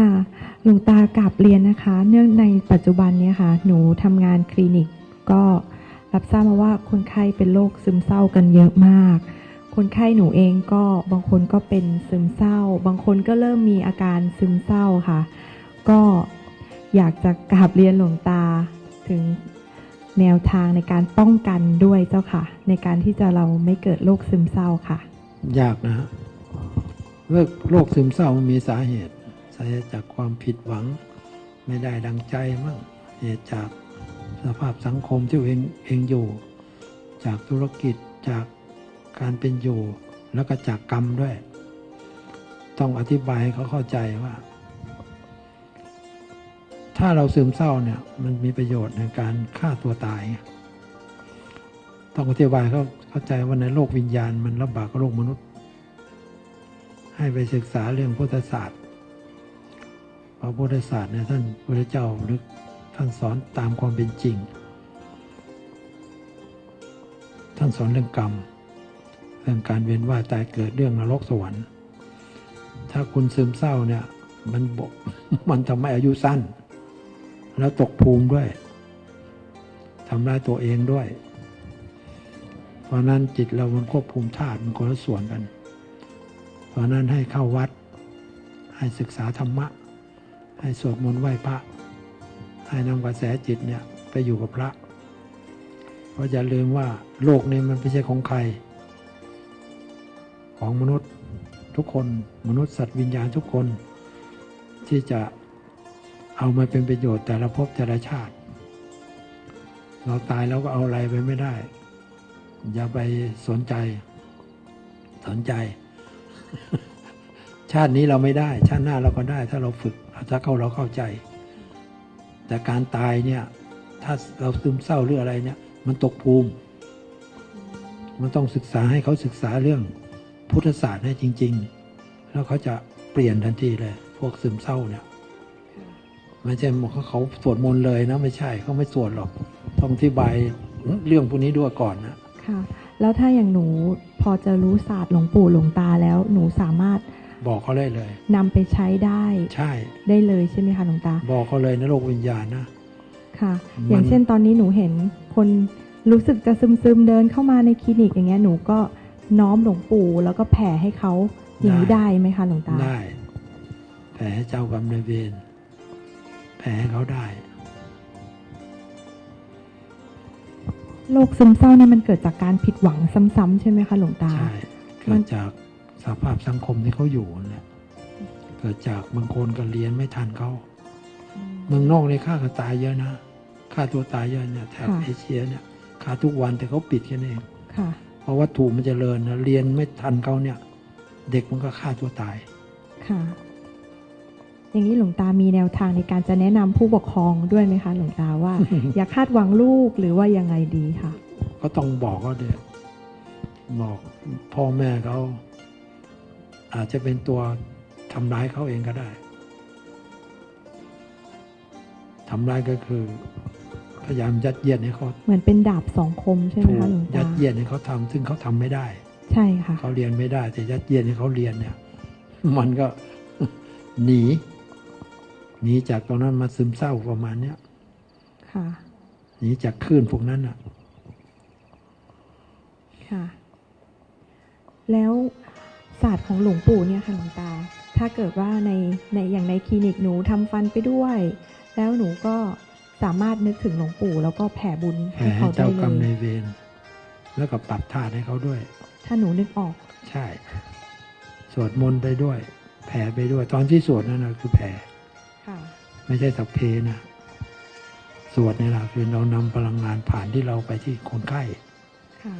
ค่ะหลวงตากราบเรียนนะคะ เนื่องในปัจจุบันนี้ค่ะ หนูทำงานคลินิกก็รับทราบมาว่าคนไข้เป็นโรคซึมเศร้ากันเยอะมาก คนไข้หนูเองก็บางคนก็เป็นซึมเศร้า บางคนก็เริ่มมีอาการซึมเศร้าค่ะ ก็อยากจะกราบเรียนหลวงตาถึงแนวทางในการป้องกันด้วยเจ้าค่ะ ในการที่จะเราไม่เกิดโรคซึมเศร้าค่ะ ยากนะฮะโรคโรคซึมเศร้ามันมีสาเหตุ สาเหตุจากความผิดหวัง ไม่ได้ดังใจมั่งเหตุจากสภาพสังคมที่เองเองอยู่ จากธุรกิจจากการเป็นอยู่แล้วก็จากกรรมด้วย ต้องอธิบายให้เขาเข้าใจว่า ถ้าเราซึมเศร้าเนี่ยมันมีประโยชน์ในการฆ่าตัวตาย ต้องอธิบายเขาเข้าใจว่าในโลกวิญญาณมันลำบากกว่าโลกมนุษย์ ให้ไปศึกษาเรื่องพุทธศาสตร์ พระพุทธศาสตร์เนี่ยท่านพระเจ้าหรือท่านสอนตามความเป็นจริง ท่านสอนเรื่องกรรม เรื่องการเวียนว่ายตายเกิดเรื่องนรกสวรรค์ ถ้าคุณซึมเศร้าเนี่ยมันบกมันทำให้อายุสั้น แล้วตกภูมิด้วยทำร้ายตัวเองด้วย เพราะนั้นจิตเรามันควบคุมธาตุมันคนละส่วนกัน เพราะนั้นให้เข้าวัดให้ศึกษาธรรมะ ให้สวดมนต์ไหว้พระ ให้นำกระแสจิตเนี่ยไปอยู่กับพระ เพราะอย่าลืมว่าโลกนี้มันไม่ใช่ของใคร ของมนุษย์ทุกคนมนุษย์สัตว์วิญญาณทุกคน ที่จะเอามาเป็นประโยชน์แต่ละภพแต่ละชาติ เราตายแล้วก็เอาอะไรไปไม่ได้ อย่าไปสนใจ สนใจ ชาตินี้เราไม่ได้ ชาติหน้าเราก็ได้ถ้าเราฝึก ถ้าเข้าเราเข้าใจ แต่การตายเนี่ย ถ้าเราซึมเศร้าหรืออะไรเนี่ย มันตกภูมิ มันต้องศึกษาให้เขาศึกษาเรื่องพุทธศาสตร์ให้จริง ๆ แล้วเขาจะเปลี่ยนทันทีเลย พวกซึมเศร้าเนี่ยไม่ใช่บอกว่าเขาสวดมนต์เลยนะไม่ใช่เขาไม่สวดหรอกต้องอธิบายเรื่องพวกนี้ด้วยก่อนนะค่ะ แล้วถ้าอย่างหนูพอจะรู้ศาสตร์หลวงปู่หลวงตาแล้วหนูสามารถ บอกเขาได้เลยนำไปใช้ได้ใช่ ได้เลยใช่ไหมคะหลวงตา บอกเขาเลยนะโลกวิญญาณนะค่ะมันอย่างเช่นตอนนี้หนูเห็นคนรู้สึกจะซึมซึมๆเดินเข้ามาในคลินิกอย่างเงี้ยหนูก็น้อมหลวงปู่แล้วก็แผ่ให้เขาอย่างนี้ได้ไหมคะหลวงตาได้ แผ่ให้เจ้ากรรมนายเวรแผ่ให้เขาได้โรคซึมเศร้าเนี่ยมันเกิดจากการผิดหวังซ้ำๆใช่ไหมคะหลวงตาใช่เกิดจาก สภาพสังคมที่เขาอยู่นั่นแหละเกิดจากบางคนก็เรียนไม่ทันเขาเมืองนอกในฆ่ากันตายเยอะนะฆ่าตัวตายเยอะเนี่ยแถบค่ะเอเชียเนี่ยฆ่าทุกวันแต่เขาปิดแค่นั้นเองค่ะเพราะวัตถุมันจเจริญนะเรียนไม่ทันเขาเนี่ย เด็กมันก็ฆ่าตัวตายค่ะอย่างนี้หลวงตามีแนวทางในการจะแนะนำผู้ปกครองด้วยไหมคะหลวงตาว่า อย่าคาดหวังลูกหรือว่ายังไงดีค่ะ ก็ต้องบอกเขาเด็กบอกพ่อแม่เขา อาจจะเป็นตัวทำร้ายเขาเองก็ได้ทำร้ายก็คือ พยายามยัดเยียดให้เขาเหมือนเป็นดาบสองคมใช่ไหมถูกคะหลวงยัตาดเยียดให้เขาทำซึ่งเขาทำไม่ได้ ใช่ค่ะเขาเรียนไม่ได้ แต่ยัดเยียดให้เขาเรียนเนี่ย มันก็หนีหนีจากตรงนั้นมาซึมเศร้าประมาณเนี้ยค่ะหนีจากคลื่นพวกนั้นอะ ค่ะ แล้ว ศาสตร์ของหลวงปู่เนี่ยค่ะหลวงตา ถ้าเกิดว่าในในอย่างในคลินิกหนูทำฟันไปด้วย แล้วหนูก็สามารถนึกถึงหลวงปู่ แล้วก็แผ่บุญแผ่ให้ให้เขาได้เจ้ากรรมเลนายยเวรแล้วก็ปรับธาตุให้เขาด้วย ถ้าหนูนึกออก ใช่ สวดมนต์ไปด้วย แผ่ไปด้วย ตอนที่สวดนั่นนะคือแผ่ค่ะไม่ใช่สัพเพนะสวดนี่แหละคือเรานำพลังงานผ่านที่เราไปที่คนไข้ค่ะ